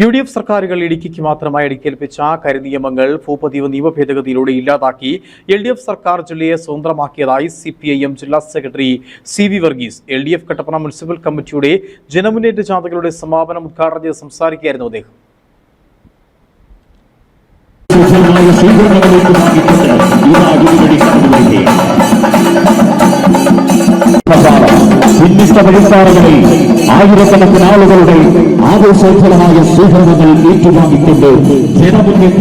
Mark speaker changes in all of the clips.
Speaker 1: U D F സർക്കാരുകൾ ഇടുക്കിക്ക് മാത്രമായി അടിക്കേൽപ്പിച്ച കരിനിയമങ്ങൾ ഭൂപതിവ് നിയമ ഭേദഗതിയിലൂടെ ഇല്ലാതാക്കി എൽ ഡി എഫ് സർക്കാർ ജില്ലയെ സ്വതന്ത്രമാക്കിയതായി സി പി ഐ എം ജില്ലാ secretary C V Varghese. L D F Kattappana municipal കമ്മിറ്റിയുടെ ജനമുന്നേറ്റ ജാഥകളുടെ സമാപനം ഉദ്ഘാടനം ചെയ്ത് സംസാരിക്കുകയായിരുന്നു അദ്ദേഹം.
Speaker 2: ഭിന്നിഷ്ട വഴിപ്പാറകളിൽ ആയിരക്കണക്കിന് ആളുകളുടെ ആവേശോജ്വലമായ സ്വീകരണങ്ങൾ ഏറ്റുവാങ്ങിക്കൊണ്ട് ജനമുന്നേറ്റ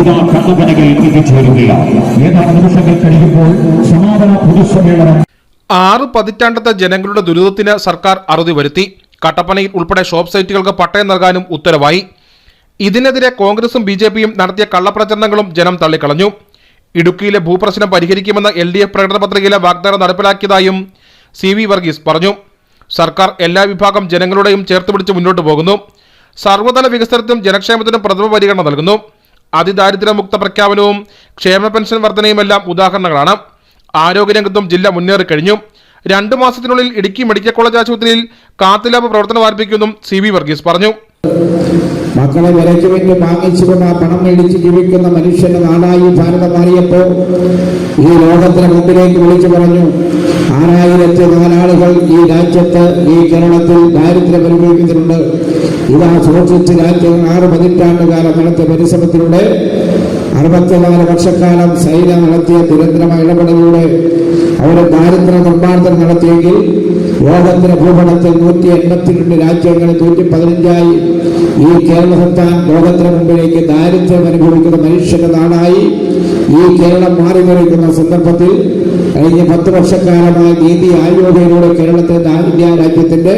Speaker 2: ഇതാ കണ്ണുകണകിൽ എത്തിച്ചേരുകയാണ്. ഏതാനും നിമിഷങ്ങൾ കഴിയുമ്പോൾ സമാപന പൊതുസമ്മേളനം
Speaker 3: ആറ് പതിറ്റാണ്ടത്തെ ജനങ്ങളുടെ ദുരിതത്തിന് സർക്കാർ അറുതി വരുത്തി. കട്ടപ്പനയിൽ ഉൾപ്പെടെ ഷോപ്പ് സൈറ്റുകൾക്ക് പട്ടയം നൽകാനും ഉത്തരവായി. ഇതിനെതിരെ കോൺഗ്രസും ബി നടത്തിയ കള്ളപ്രചരണങ്ങളും ജനം തള്ളിക്കളഞ്ഞു. ഇടുക്കിയിലെ ഭൂപ്രശ്നം പരിഹരിക്കുമെന്ന എൽ ഡി എഫ് പ്രകടന പത്രികയിലെ വാഗ്ദാനം നടപ്പിലാക്കിയതായും സി വി വർഗീസ് പറഞ്ഞു. സർക്കാർ എല്ലാ വിഭാഗം ജനങ്ങളുടെയും ചേർത്ത് പിടിച്ച് മുന്നോട്ട് പോകുന്നു. സർവതല വികസനത്തിനും ജനക്ഷേമത്തിനും പ്രഥമ പരിഗണന നൽകുന്നു. അതിദാരിദ്ര്യമുക്ത പ്രഖ്യാപനവും ക്ഷേമ പെൻഷൻ വർധനയുമെല്ലാം ഉദാഹരണങ്ങളാണ്. ആരോഗ്യരംഗത്തും ജില്ല മുന്നേറിക്കഴിഞ്ഞു രണ്ടു മാസത്തിനുള്ളിൽ ഇടുക്കി മെഡിക്കൽ കോളേജ് ആശുപത്രിയിൽ കാത്തുലാബ് പ്രവർത്തനം ആരംഭിക്കുമെന്നും സി വി വർഗീസ് പറഞ്ഞു.
Speaker 4: മക്കളെ വിലയ്ക്ക് വേണ്ടി വാങ്ങിച്ചുകൊണ്ട് ആ പണം മേടിച്ച് ജീവിക്കുന്ന മനുഷ്യന്റെ നാടായി ഭാരതം മാറിയപ്പോൾ ഈ ലോകത്തിന് മുമ്പിലേക്ക് വിളിച്ചു പറഞ്ഞു ആറായിരത്തി നാലാളുകൾ ഈ രാജ്യത്ത് ഈ കേരളത്തിൽ ദാരിദ്ര്യം അനുഭവിക്കുന്നുണ്ട് ഇതാ സൂക്ഷിച്ച് രാജ്യം ആറ് പതിറ്റാണ്ടുകാലം നടത്തിയ പരിശ്രമത്തിലൂടെ അറുപത്തിനാല് വർഷക്കാലം സൈന്യം നടത്തിയ നിരന്തരമായ ഇടപെടലിലൂടെ അവർ ദാരിദ്ര്യ നിർമ്മാർജനം നടത്തിയെങ്കിൽ ലോകത്തിന്റെ ഭൂപടത്തിൽ നൂറ്റി എൺപത്തിരണ്ട് രാജ്യങ്ങളിൽ നൂറ്റി പതിനഞ്ചായി ഈ കേരള സംസ്ഥാനം ലോകത്തിന് മുമ്പിലേക്ക് ദാരിദ്ര്യം അനുഭവിക്കുന്ന മനുഷ്യന്റെ നാടായി ഈ കേരളം മാറി നിറയ്ക്കുന്ന സന്ദർഭത്തിൽ കഴിഞ്ഞ പത്ത് വർഷക്കാലമായി നീതി ആയോഗയിലൂടെ കേരളത്തെ ഇന്ത്യ രാജ്യത്തിന്റെ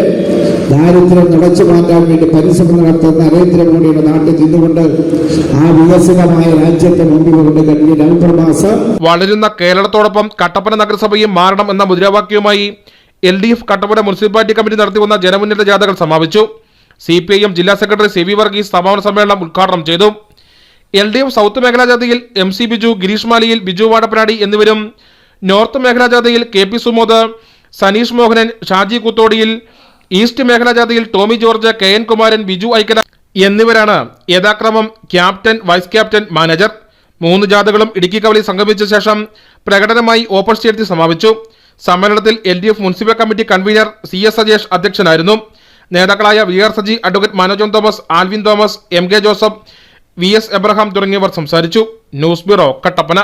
Speaker 4: ദാരിദ്ര്യം നടച്ചു മാറ്റാൻ വേണ്ടി പരിശ്രമം നടത്തുന്ന നരേന്ദ്രമോദിയുടെ നാട്ടിൽ നിന്നുകൊണ്ട് ആ വികസിതമായ രാജ്യത്തെ മുമ്പിൽ കൊണ്ട് കഴിഞ്ഞ നവംബർ മാസം
Speaker 3: വളരുന്ന കേരളത്തോടൊപ്പം കട്ടപ്പന നഗരസഭയും മാറണം എന്ന മുദ്രാവാക്യവുമായി L D F Kattappana municipality committee നടത്തിവന്ന ജനമുന്നേറ്റ ജാഥകൾ സമാപിച്ചു. സി പി ഐ എം ജില്ലാ സെക്രട്ടറി സി വി വർഗീസ് സമാപന സമ്മേളനം ഉദ്ഘാടനം ചെയ്തു. എൽ ഡി എഫ് സൗത്ത് മേഖലാ ജാഥയിൽ എം സി ബിജു ഗിരീഷ് മാലിയിൽ ബിജു വാടപ്പനാടി എന്നിവരും നോർത്ത് മേഖലാ ജാഥയിൽ K P Sumod Saneesh Mohanan Shaji Kuthodiyil east മേഖലാ ജാഥയിൽ Tomy George K N Kumaran Biju Aikkara എന്നിവരാണ് യഥാക്രമം ക്യാപ്റ്റൻ വൈസ് ക്യാപ്റ്റൻ മാനേജർ. മൂന്ന് ജാഥകളും ഇടുക്കി കവളി സംഗമിച്ച ശേഷം പ്രകടനമായി ഓപ്പൺ സ്റ്റേഡിയത്തിൽ സമാപിച്ചു. സമ്മേളനത്തിൽ L D F municipal committee convener C S Sajesh അധ്യക്ഷനായിരുന്നു. നേതാക്കളായ V R Saji advocate Manojan Thomas Alvin Thomas M K Joseph V S Abraham തുടങ്ങിയവർ സംസാരിച്ചു. News bureau Kattappana.